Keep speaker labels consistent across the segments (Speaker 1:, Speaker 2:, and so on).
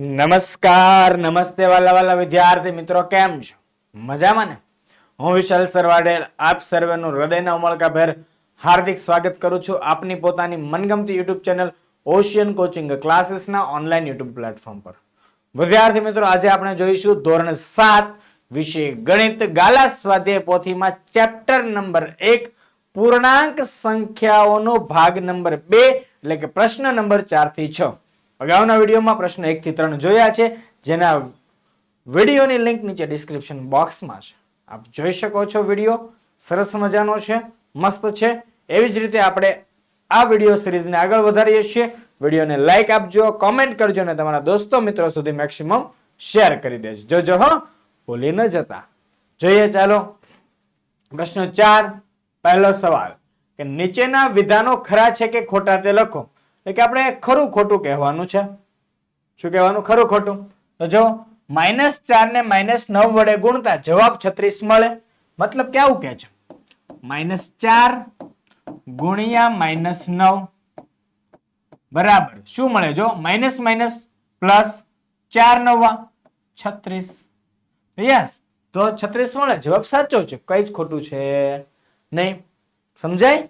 Speaker 1: નમસ્કાર, નમસ્તે વાલા વાલા વિદ્યાર્થી મિત્રો, કેમ છો? મજામાં ને? હું વિશાલ સરવાડેલ, આપ સર્વેનું હૃદયના ઉમળકાભેર હાર્દિક સ્વાગત કરું છું આપની પોતાની મનગમતી યુટ્યુબ ચેનલ ઓશિયન કોચિંગ ક્લાસીસના ઓનલાઈન યુટ્યુબ પ્લેટફોર્મ પર. વિદ્યાર્થી મિત્રો, આજે આપણે જોઈશું ધોરણ સાત વિષય ગણિત ગાલા સ્વાધ્યાય પોથીમાં ચેપ્ટર નંબર એક, પૂર્ણાંક સંખ્યાઓનો ભાગ નંબર બે, એટલે કે પ્રશ્ન નંબર ચારથી છ. અગાઉના વિડીયોમાં પ્રશ્ન એક થી ત્રણ જોયા છે. જેના વિડીયોની લિંક નીચે ડિસ્ક્રિપ્શન બોક્સમાં છે. આપ જોઈ શકો છો વીડિયો. સરસ મજાનો છે. મસ્ત છે. એવી જ રીતે આપણે આ વીડિયો સિરીઝને આગળ વધારીએ છીએ. વિડીયોને લાઈક આપજો, કોમેન્ટ કરજો અને તમારા દોસ્તો મિત્રો સુધી મેક્સિમમ શેર કરી દેજો. જોજો હો, ભૂલી ન જતા. જોઈએ ચાલો. પ્રશ્ન ચાર. પહેલો સવાલ. કે નીચેના વિધાનો ખરા છે કે ખોટા તે લખો? એટલે કે આપણે ખરું ખોટું કહેવાનું છે. શું કહેવાનું? ખરું ખોટું. તો જો, માઇનસ ચાર ને માઇનસ નવ વડે ગુણતા જવાબ છત્રીસ મળે. મતલબ કે આવું કે છે. માઇનસ ચાર ગુણ્યા માઇનસ નવ. બરાબર. શું મળે? જો, માઇનસ માઇનસ પ્લસ ચાર નવા. છત્રીસ. યસ. તો છત્રીસ મળે. જવાબ સાચો છે. કઈ જ ખોટું છે નહીં. સમજાય?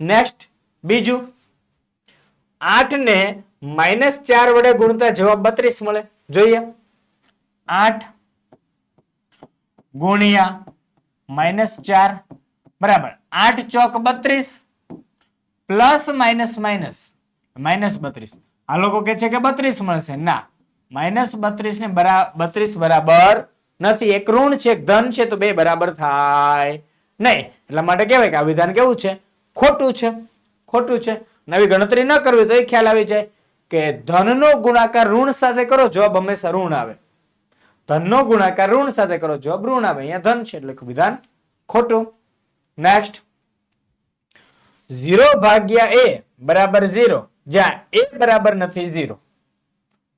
Speaker 1: નેક્સ્ટ, બીજું. આઠ ને માઇનસ ચાર વડે ગુણતા જવાબ બત્રીસ મળે. જોઈએ. આઠ ગુણ્યા માઇનસ ચાર, બરાબર. આઠ ચોક બત્રીસ પ્લસ માઇનસ માઇનસ માઇનસ બત્રીસ. આ લોકો કે છે કે બત્રીસ મળશે. ના. માઇનસ બત્રીસ ને બત્રીસ બરાબર નથી. એક ઋણ છે, એક ધન છે, તો બે બરાબર થાય. નહીં. એટલા માટે કહેવાય કે આ વિધાન કેવું છે? ખોટું છે. ખોટું છે. નવી ગણતરી ન કરવી તો એ ખ્યાલ આવી જાય કે ધનનો ગુણાકાર ઋણ સાથે કરો, જવાબ હંમેશા ઋણ આવે. ધનનો ગુણાકાર ઋણ સાથે કરો, જવાબ ઋણ આવે. અહીંયા ધન છે એટલે વિધાન ખોટું. નેક્સ્ટ ઝીરો ભાગ્યા એ બરાબર ઝીરો. જ્યાં એ બરાબર નથી ઝીરો.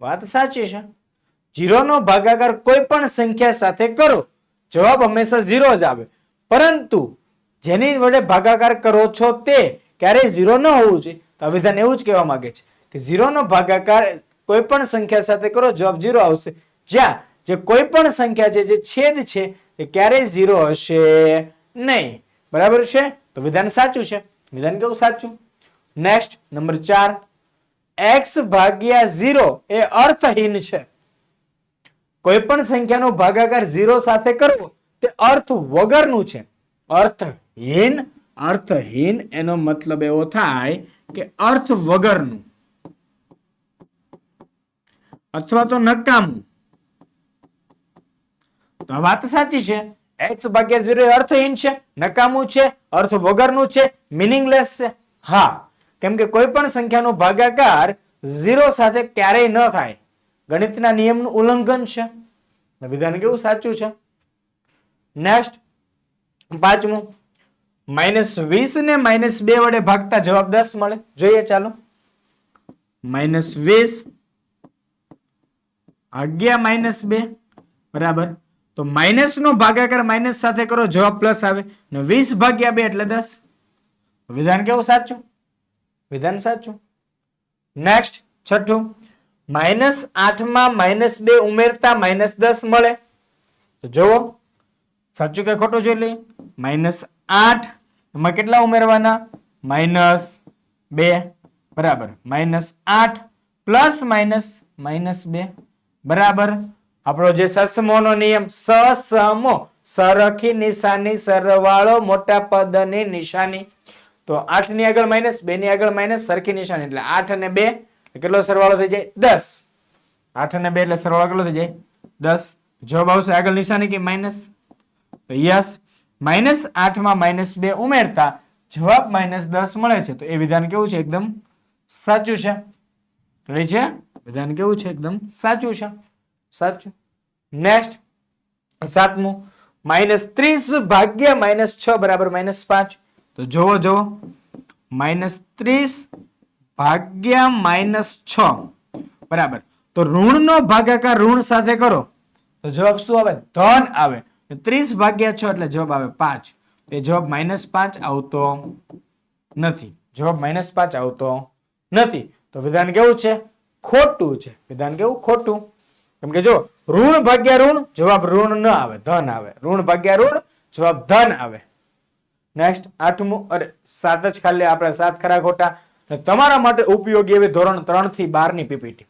Speaker 1: વાત સાચી છે. ઝીરો નો ભાગાકાર કોઈ પણ સંખ્યા સાથે કરો, જવાબ હંમેશા ઝીરો જ આવે. પરંતુ જેની વડે ભાગાકાર કરો છો તે ક્યારેય ઝીરો ન હોવું જોઈએ. તો આ વિધાન એવું જ કહેવા માંગે છે કે ઝીરોનો ભાગાકાર કોઈ પણ સંખ્યા સાથે કરો, જવાબ ઝીરો આવશે. જ્યાં જે કોઈ પણ સંખ્યા છે, જે છેદ છે, એ ક્યારેય ઝીરો હશે નહીં. બરાબર છે? તો વિધાન સાચું છે. વિધાન કેવું સાચું? નેક્સ્ટ નંબર ચાર. એક્સ ભાગ્યા ઝીરો એ અર્થહીન છે. કોઈ પણ સંખ્યાનો ભાગાકાર ઝીરો સાથે કરવો, તે અર્થ વગરનું છે. અર્થહીન અર્થહીન એનો મતલબ એવો થાય કે અર્થ વગરનું. અથવા તો નકામું. તો આ વાત સાચી છે. એક્સ ભાગ્યા ઝીરો અર્થહીન છે, નકામું છે, અર્થ વગરનું છે મિનિંગલેસ છે. હા, કેમ કે કોઈ પણ સંખ્યાનો ભાગાકાર ઝીરો સાથે ક્યારેય ન થાય. ગણિતના નિયમનું ઉલ્લંઘન છે. વિધાન કેવું સાચું છે? નેક્સ્ટ પાંચમું. માઇનસ વીસ ને માઇનસ બે વડે ભાગતા જવાબ દસ મળે. જોઈએ ચાલો. માઇનસ વીસ અગિયાર માઇનસ બે. બરાબર. તો માઇનસ નો ભાગાકાર માઇનસ સાથે કરો, જવાબ પ્લસ આવે. ને વીસ ભાગ્યા બે એટલે દસ. વિધાન કેવું સાચું? વિધાન સાચું. નેક્સ્ટ છઠ્ઠું. માઇનસ આઠમાં માઇનસ બે ઉમેરતા માઇનસ દસ મળે. તો જુઓ. સાચું કે ખોટું જોઈ લઈએ? માઇનસ આઠ એમાં કેટલા ઉમેરવાના? માઇનસ બે, બરાબર. માઇનસ આઠ પ્લસ માઇનસ માઇનસ બે, બરાબર. આપણો જે સસમોનો નિયમ, સસમો, સરખી નિશાની, સરવાળો, મોટા પદની નિશાની. તો આઠની આગળ માઇનસ બે ની આગળ માઇનસ સરખી નિશાની. એટલે આઠ અને બે કેટલો સરવાળો થઈ જાય? દસ. આઠ અને બે એટલે સરવાળો કેટલો થઈ જાય? દસ. જવાબ આવશે આગળ નિશાની કે માઇનસ યસ. માઇનસ આઠમાં માઇનસ બે ઉમેરતા જવાબ માઇનસ દસ મળે છે. તો એ વિધાન કેવું છે? એકદમ સાચું છે. રેડી છે? વિધાન કેવું છે? એકદમ સાચું છે. સાચું. નેક્સ્ટ સાતમું. માઇનસ ત્રીસ ભાગ્યા માઇનસ છ બરાબર માઇનસ પાંચ. તો જોવો જોવો. માઇનસ ત્રીસ ભાગ્યા માઇનસ છ. બરાબર. તો ઋણનો ભાગાકાર ઋણ સાથે કરો. તો જવાબ શું આવે? ધન આવે. ત્રીસ ભાગ્યા છ એટલે જવાબ આવે પાંચ. એ જવાબ માઇનસ પાંચ આવતો નથી. જવાબ માઇનસ પાંચ આવતો નથી. તો વિધાન કેવું છે? ખોટું છે. વિધાન કેવું? ખોટું. કેમ કે જો, ઋણ ભાગ્યા ઋણ, જવાબ ઋણ ન આવે, ધન આવે. ઋણ ભાગ્યા ઋણ, જવાબ ધન આવે. નેક્સ્ટ આઠમું, અરે, સાત જ ખાલી, આપણે સાત ખરા ખોટા. તમારા માટે ઉપયોગી એવી ધોરણ ત્રણથી બારની પીપીટી.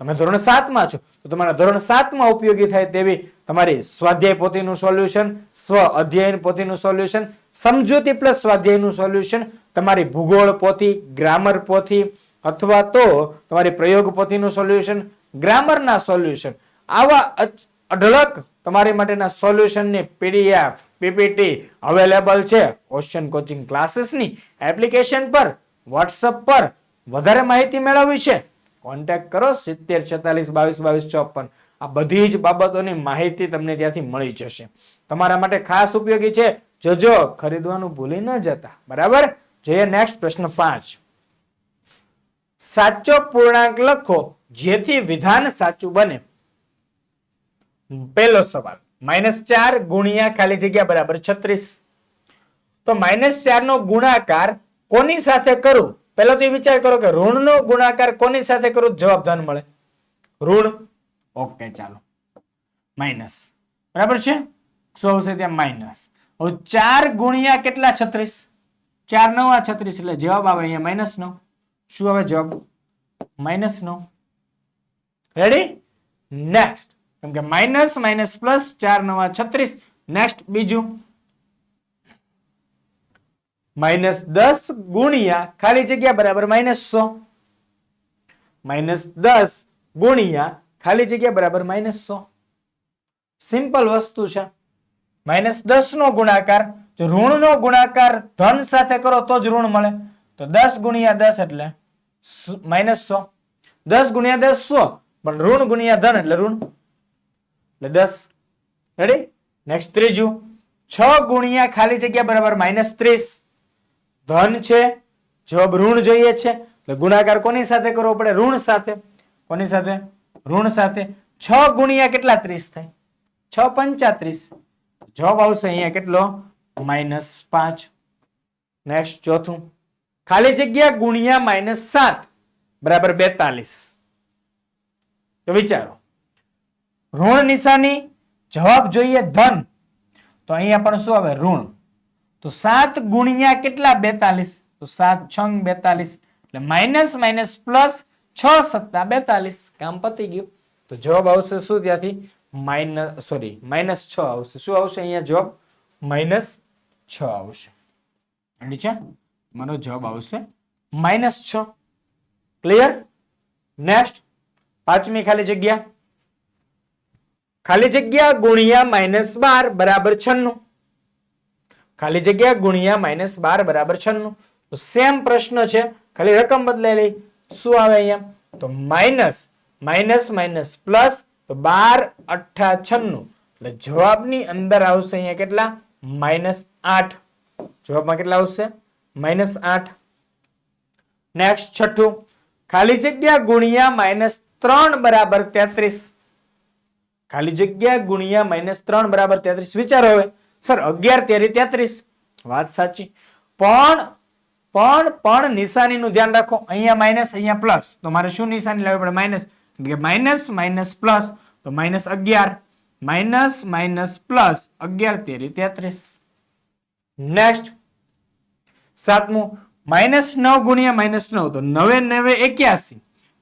Speaker 1: તમે ધોરણ સાતમાં છો, તો તમારા ધોરણ સાતમાં ઉપયોગી થાય તેવી તમારી સ્વાધ્યાય પોથીનું સોલ્યુશન સ્વ અધ્યયન પોથીનું સોલ્યુશન સમજૂતી પ્લસ સ્વાધ્યાયનું સોલ્યુશન તમારી ભૂગોળ પોથી ગ્રામર પોથી, અથવા તો તમારી પ્રયોગ પોથીનું સોલ્યુશન ગ્રામરના સોલ્યુશન આવા અઢળક તમારી માટેના સોલ્યુશનની પીડીએફ પીપીટી અવેલેબલ છે. ઓશન કોચિંગ ક્લાસીસની એપ્લિકેશન પર વોટ્સઅપ પર વધારે માહિતી મેળવવી છે. કોન્ટેક્ટ કરો સિત્તેર, છેતાલીસ, બાવીસ બાવીસ, ચોપન. આ બધી જ બાબતોની માહિતી તમને ત્યાંથી મળી જશે. તમારા માટે ખાસ ઉપયોગી છે જોજો, ખરીદવાનું ભૂલી ન જતા. બરાબર? જોઈએ નેક્સ્ટ પ્રશ્ન પાંચ. સાચો પૂર્ણાંક લખો જેથી વિધાન સાચું બને. પહેલો સવાલ. માઇનસ ચાર ગુણ્યા ખાલી જગ્યા બરાબર છત્રીસ. તો માઇનસ ચાર નો ગુણાકાર કોની સાથે કરું? પહેલો તો એ વિચાર કરો કે ઋણ નો ગુણાકાર કોની સાથે કરું? જવાબ ધન મળે. ઋણ? ઓકે, ચાલો. માઇનસ. બરાબર છે? શું આવશે ત્યાં? માઇનસ. હવે ચાર ગુણ્યા કેટલા? છત્રીસ. ચાર નવ છત્રીસ, એટલે જવાબ આવે અહીંયા માઇનસ નવ શું આવે જવાબ? માઇનસ નવ રેડી નેક્સ્ટ કેમ કે માઇનસ માઇનસ પ્લસ, ચાર નવા છત્રીસ. નેક્સ્ટ બીજું. માઇનસ દસ ગુણ્યા ખાલી જગ્યા બરાબર માઇનસ સો. માઇનસ દસ ગુણ્યા ખાલી જગ્યા બરાબર માઇનસ સો. સિમ્પલ વસ્તુ છે. માઇનસ દસ નો ગુણાકાર, જો ઋણ નો ગુણાકાર ધન સાથે કરો તો જ ઋણ મળે. તો દસ ગુણ્યા દસ એટલે માઇનસ સો. દસ ગુણ્યા દસ સો, પણ ઋણ ગુણ્યા ધન એટલે ઋણ. એટલે દસ. રેડી નેક્સ્ટ ત્રીજું. છ ગુણ્યા ખાલી જગ્યા બરાબર માઇનસ ત્રીસ. ધન છે જવાબ ઋણ જોઈએ છે. એટલે ગુણાકાર કોની સાથે કરવો પડે? ઋણ સાથે. કોની સાથે? ઋણ સાથે. છ ગુણ્યા કેટલા? ત્રીસ થાય. છ પંચાત્રીસ જવાબ આવશે અહીંયા કેટલો? માઇનસ પાંચ. નેક્સ્ટ ચોથું. ખાલી જગ્યા ગુણ્યા માઇનસ સાત. બરાબર બેતાલીસ. તો વિચારો. ઋણ નિશાની, જવાબ જોઈએ ધન. તો અહીંયા પણ શું આવે? ઋણ. તો સાત ગુણ્યા કેટલા બેતાલીસ? તો સાત છંગ બેતાલીસ. એટલે માઇનસ માઇનસ પ્લસ છ સત્તા બેતાલીસ. કામ પતી ગયું. તો જવાબ આવશે શું ત્યાંથી? માઇનસ, સોરી, માઇનસ છ આવશે. શું આવશે અહીંયા જવાબ? માઇનસ છ આવશે. રેડી છે? મારો જવાબ આવશે માઇનસ છ. ક્લિયર નેક્સ્ટ પાંચમી ખાલી જગ્યા. ખાલી જગ્યા ગુણ્યા માઇનસ બાર, બરાબર છન્નું. ખાલી જગ્યા ગુણ્યા માઇનસ બાર બરાબર છન્નું. તો સેમ પ્રશ્ન છે. ખાલી રકમ બદલાઈ શું આવે અહીંયા? તો માઇનસ માઇનસ માઇનસ પ્લસ તો બાર અઠ્ઠા છન્નું. એટલે જવાબની અંદર આવશે અહીંયા કેટલા? માઇનસ આઠ. જવાબમાં કેટલા આવશે? માઇનસ આઠ. નેક્સ્ટ છઠ્ઠું. ખાલી જગ્યા ગુણ્યા માઇનસ ત્રણ બરાબર તેત્રીસ. ખાલી જગ્યા ગુણ્યા માઇનસ ત્રણ બરાબર તેત્રીસ. વિચારો હવે. સર, અગિયાર, તેરી, તેત્રીસ. વાત સાચી. પણ પણ પણ નિશાનીનું ધ્યાન રાખો. અહીંયા માઇનસ અહીંયા પ્લસ તો મારે શું નિશાની લાવવી પડે? માઇનસ કે માઇનસ માઇનસ પ્લસ તો માઇનસ અગિયાર. માઇનસ માઇનસ પ્લસ અગિયાર, તેરી, તેત્રીસ. નેક્સ્ટ સાતમું. માઇનસ નવ ગુણ્યા માઇનસ નવ. તો નવે નવે, એક્યાસી.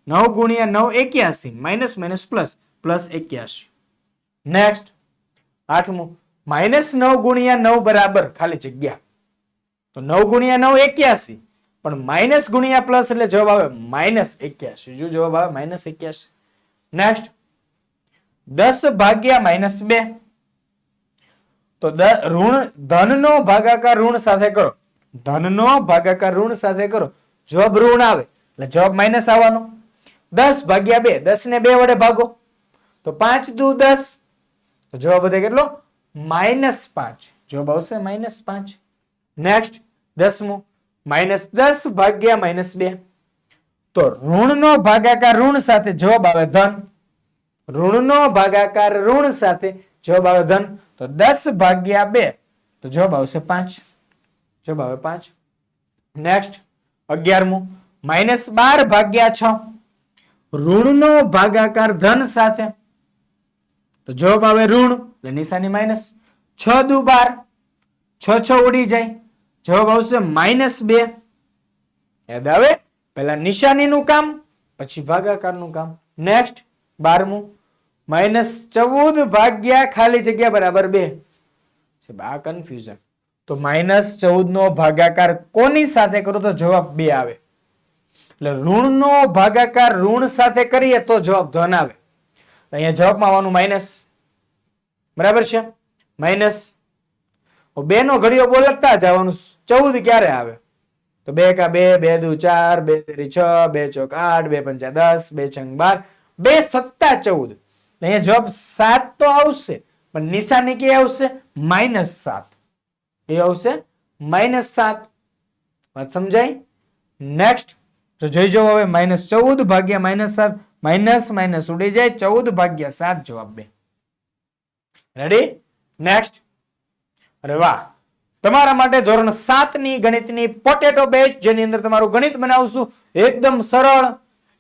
Speaker 1: નવ ગુણ્યા નવ, એક્યાસી. માઇનસ માઇનસ પ્લસ પ્લસ એક્યાસી. નેક્સ્ટ આઠમું. માઇનસ નવ ગુણ્યા નવ બરાબર ખાલી જગ્યા. તો નવ ગુણ્યા નવ એક્યાસી. પણ માઇનસ ગુણ્યા પ્લસ એટલે જવાબ આવે માઇનસ એક્યાસી. જો જવાબ આવે માઇનસ એક્યાસી. નેક્સ્ટ દસ ભાગ્યા માઇનસ બે. તો ઋણ, ધનનો ભાગાકાર ઋણ સાથે કરો. ધનનો ભાગાકાર ઋણ સાથે કરો. જવાબ ઋણ આવે. એટલે જવાબ માઇનસ આવવાનો. દસ ભાગ્યા બે. દસ ને બે વડે ભાગો. તો પાંચ દુ દસ. જવાબ વધે કેટલો? માઇનસ પાંચ. જવાબ આવશે માઇનસ પાંચ. નેક્સ્ટ દસમું. માઇનસ દસ ભાગ્યા માઇનસ બે. તો ઋણનો ભાગાકાર ઋણ સાથે જવાબ આવે ધન. ઋણનો ભાગાકાર ઋણ સાથે જવાબ આવે ધન. તો દસ ભાગ્યા બે. તો જવાબ આવશે પાંચ. જવાબ આવે પાંચ. નેક્સ્ટ અગિયારમું. માઇનસ બાર ભાગ્યા છ. ઋણનો ભાગાકાર ધન સાથે તો જવાબ આવે ઋણ, એટલે નિશાની માઇનસ છ દુ બાર છ છ ઉડી જાય. જવાબ આવશે માઇનસ બે. યાદ આવે? પહેલા નિશાનીનું કામ, પછી ભાગાકારનું કામ. નેક્સ્ટ બારમું. માઇનસ ચૌદ ભાગ્યા ખાલી જગ્યા બરાબર બે. આ કન્ફ્યુઝન તો માઇનસ ચૌદ નો ભાગાકાર કોની સાથે કરો તો જવાબ બે આવે. એટલે ઋણનો ભાગાકાર ઋણ સાથે કરીએ તો જવાબ ધન આવે. અહીંયા જવાબમાં આવવાનું માઇનસ બરાબર છે? માઇનસ બે નો ઘડીઓ બોલતા જવાનું ચૌદ ક્યારે આવે? તો બે કા બે બે દુ ચાર, બે તેરી છ, બે ચોક આઠ, બે પંચા દસ, બે છંગ બાર, બે સત્તા ચૌદ. અહીંયા જવાબ સાત તો આવશે, પણ નિશાની કે આવશે? માઇનસ સાત. એ આવશે? માઇનસ સાત. વાત સમજાય? નેક્સ્ટ તો જોઈ જાઓ હવે માઇનસ ચૌદ ભાગ્યા માઇનસ સાત. માઇનસ માઇનસ ઉડી જાય, ચૌદ ભાગ્યા સાત જવાબ બે. રેડી નેક્સ્ટ અરે વાહ. તમારા માટે ધોરણ સાતની ગણિતની પોટેટો બેચ જેની અંદર તમારું ગણિત બનાવશું, એકદમ સરળ,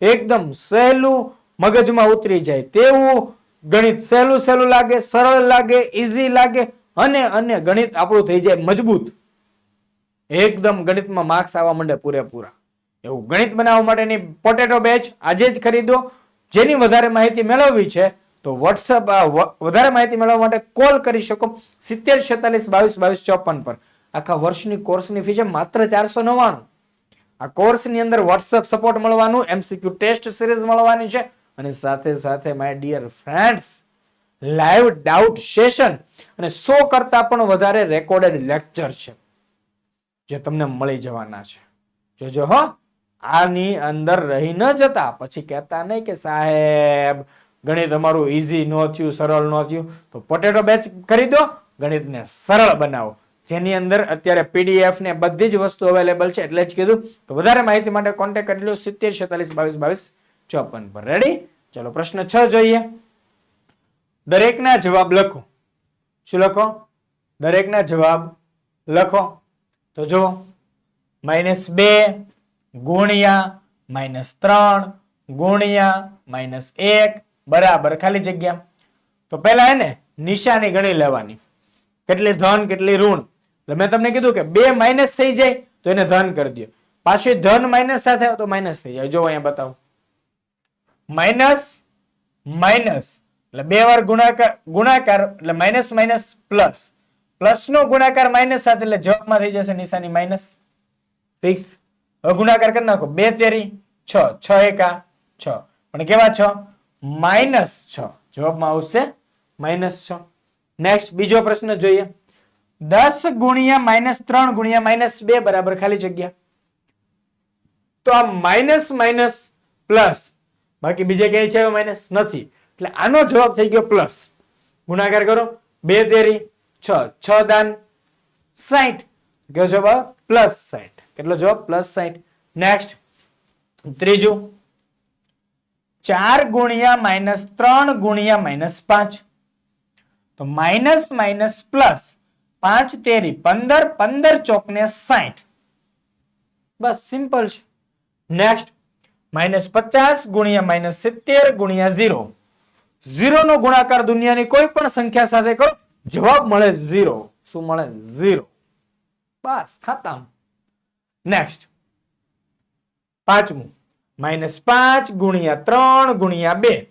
Speaker 1: એકદમ સહેલું, મગજમાં ઉતરી જાય તેવું. ગણિત સહેલું સહેલું લાગે, સરળ લાગે ઈઝી લાગે, અને અને ગણિત આપણું થઈ જાય મજબૂત. એકદમ ગણિતમાં માર્ક્સ આવવા માંડે પૂરેપૂરા. એવું ગણિત બનાવવા માટેની પોટેટો બેચ આજે જ ખરીદો. જેની વધારે માહિતી મેળવવી છે, તો વોટ્સઅપ વધારે માહિતી મેળવવા માટે કોલ કરી શકો. સિત્તેર છેતાલીસ બાવીસ બાવીસ ચોપન પર. આખા વર્ષની કોર્સની ફી છે માત્ર ચારસો નવ્વાણું. આ કોર્સની અંદર વોટ્સઅપ સપોર્ટ મળવાનું એમસીક્યુ ટેસ્ટ સિરીઝ મળવાની છે, અને સાથે સાથે my dear friends live doubt session અને સો કરતા પણ વધારે રેકોર્ડેડ લેક્ચર છે, જે તમને મળી જવાના છે. જોજો હો. આની અંદર રહી ન જતા. પછી કહેતા નહીં કે, સાહેબ, ગણિત અમારું ઈઝી ન થયું, સરળ ન થયું. તો પોટેટો બેચ કરી દો, ગણિતને સરળ બનાવો. જેની અંદર અત્યારે પીડીએફ ને બધી જ વસ્તુ અવેલેબલ છે, એટલે જ કીધું. તો વધારે માહિતી માટે કોન્ટેક્ટ કરી લો, સિત્તેર છેતાલીસ બાવીસ બાવીસ ચોપન પર. રેડી ચલો, પ્રશ્ન છ જોઈએ. દરેકના જવાબ લખો. શું લખો? દરેકના જવાબ લખો. તો જુઓ. માઇનસ બે ગુણ્યા માઇનસ ત્રણ, ગુણ્યા માઇનસ એક, બરાબર, ખાલી જગ્યા. તો પહેલા એને નિશાની ગણી લેવાની. કેટલી ધન, કેટલી ઋણ. એટલે મેં તમને કીધું કે બે માઇનસ થઈ જાય, તો એને ધન કરી દો. પાછું ધન માઇનસ સાથે આવે તો માઇનસ થઈ જાય. જો અહીંયા બતાવો. માઇનસ માઇનસ એટલે બે વાર ગુણાકાર ગુણાકાર, એટલે માઇનસ માઇનસ પ્લસ. પ્લસ નો ગુણાકાર માઇનસ સાથે, એટલે જવાબમાં થઈ જશે નિશાની માઇનસ ફિક્સ. ગુણાકાર કરી નાખો. બે તેરી, છ. છ એકા, છ. પણ કેવા છ? માઇનસ છ. જવાબમાં આવશે માઇનસ છ. નેક્સ્ટ બીજો પ્રશ્ન જોઈએ. દસ ગુણ્યા માઇનસ ત્રણ ગુણ્યા માઇનસ બે બરાબર ખાલી જગ્યા. તો આ માઇનસ માઇનસ પ્લસ. બાકી બીજે કઈ છે માઇનસ? નથી. એટલે આનો જવાબ થઈ ગયો પ્લસ. ગુણાકાર કરો. બે તેરી, છ. છ દાન સાઠ કયો જવાબ? પ્લસ સાઠ કેટલો જવાબ? પ્લસ સાઈઠ. નેક્સ્ટ ત્રીજું. ચાર ગુણ્યા માઇનસ ત્રણ ગુણ્યા માઇનસ પાંચ. તો માઇનસ માઇનસ પ્લસ પાંચ તેરી પંદર પંદર ચોક ને સાઠ બસ, સિમ્પલ છે. નેક્સ્ટ માઇનસ પચાસ ગુણ્યા માઇનસ સિત્તેર ગુણ્યા ઝીરો. ઝીરો નો ગુણાકાર દુનિયાની કોઈ પણ સંખ્યા સાથે કરો. જવાબ મળે ઝીરો. શું મળે? ઝીરો. બસ, ખતમ. નેક્સ્ટ પાંચમું. માઇનસ પાંચ ગુણ્યા ત્રણ ગુણ્યા બે.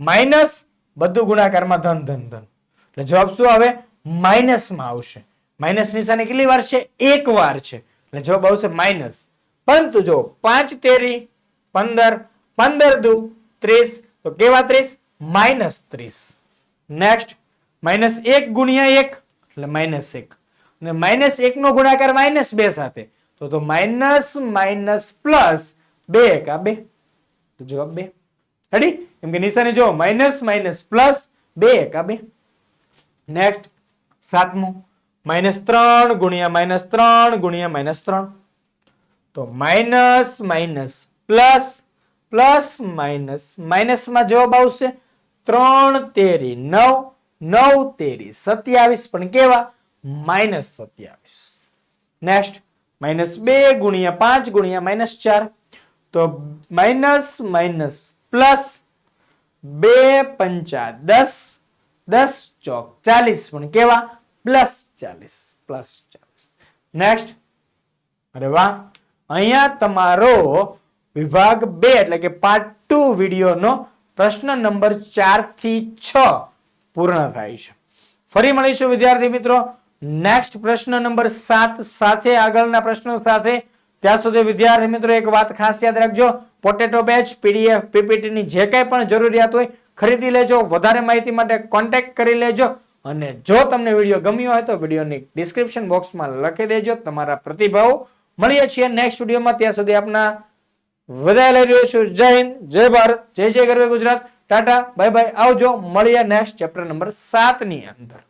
Speaker 1: માઇનસ બધું ગુણાકારમાં ધન ધન ધન. એટલે જવાબ શું આવે? માઇનસમાં આવશે. માઇનસ નિશાની કેટલી વાર છે? એક વાર છે. એટલે જવાબ આવશે માઇનસ. પરંતુ જો પાંચ તેરી, પંદર પંદર દુ, ત્રીસ, તો કેવા ત્રીસ? માઇનસ ત્રીસ. નેક્સ્ટ માઇનસ એક ગુણ્યા એક. એટલે માઇનસ એક. અને માઇનસ એક નો ગુણાકાર માઇનસ બે સાથે. તો તો માઇનસ માઇનસ, પ્લસ બે એકા બે. તો જવાબ બે. રેડી એમ કે નિશાની જો માઇનસ માઇનસ, પ્લસ બે એકા બે. નેક્સ્ટ સાતમું. માઇનસ ત્રણ ગુણ્યા માઇનસ ત્રણ ગુણ્યા માઇનસ ત્રણ. તો minus minus, plus plus, minus. માઇનસમાં જવાબ આવશે ત્રણ તેરી નવ નવ તેરી સત્યાવીસ. પણ કેવા? માઇનસ સત્યાવીસ. નેક્સ્ટ માઇનસ બે ગુણ્યા પાંચ ગુણ્યા માઇનસ ચાર. તો માઇનસ માઇનસ પ્લસ બે પંચા દસ. દસ ચોક ચાલીસ. પણ કેવા? પ્લસ ચાલીસ. પ્લસ ચાલીસ. નેક્સ્ટ અરે વાહ. અહીંયા તમારો વિભાગ બે, એટલે કે પાર્ટ ટુ વિડીયોનો પ્રશ્ન નંબર ચારથી છ પૂર્ણ થાય છે. ફરી મળીશું, વિદ્યાર્થી મિત્રો. નેક્સ્ટ પ્રશ્ન નંબર સાત સાથે આગળના પ્રશ્નો સાથે ત્યાં સુધી વિદ્યાર્થી મિત્રો એક વાત ખાસ યાદ રાખજો. પોટેટો બેચ પીડીએફ પીપીટી ની જે કાંઈ પણ જરૂરિયાત હોય ખરીદી લેજો. વધારે માહિતી માટે કોન્ટેક્ટ કરી લેજો. અને જો તમને વીડિયો ગમ્યો હોય તો વિડીયોની ડિસ્ક્રિપ્શન બોક્સમાં લખી દેજો. તમારા પ્રતિભાવો મળીએ છીએ નેક્સ્ટ વિડીયોમાં. ત્યાં સુધી આપના વધારે લઈ રહ્યો છું. જય હિન્દ, જય ભારત, જય જય ગરવે ગુજરાત. ટાટા બાય બાય આવજો. મળીએ નેક્સ્ટ ચેપ્ટર નંબર સાતની અંદર.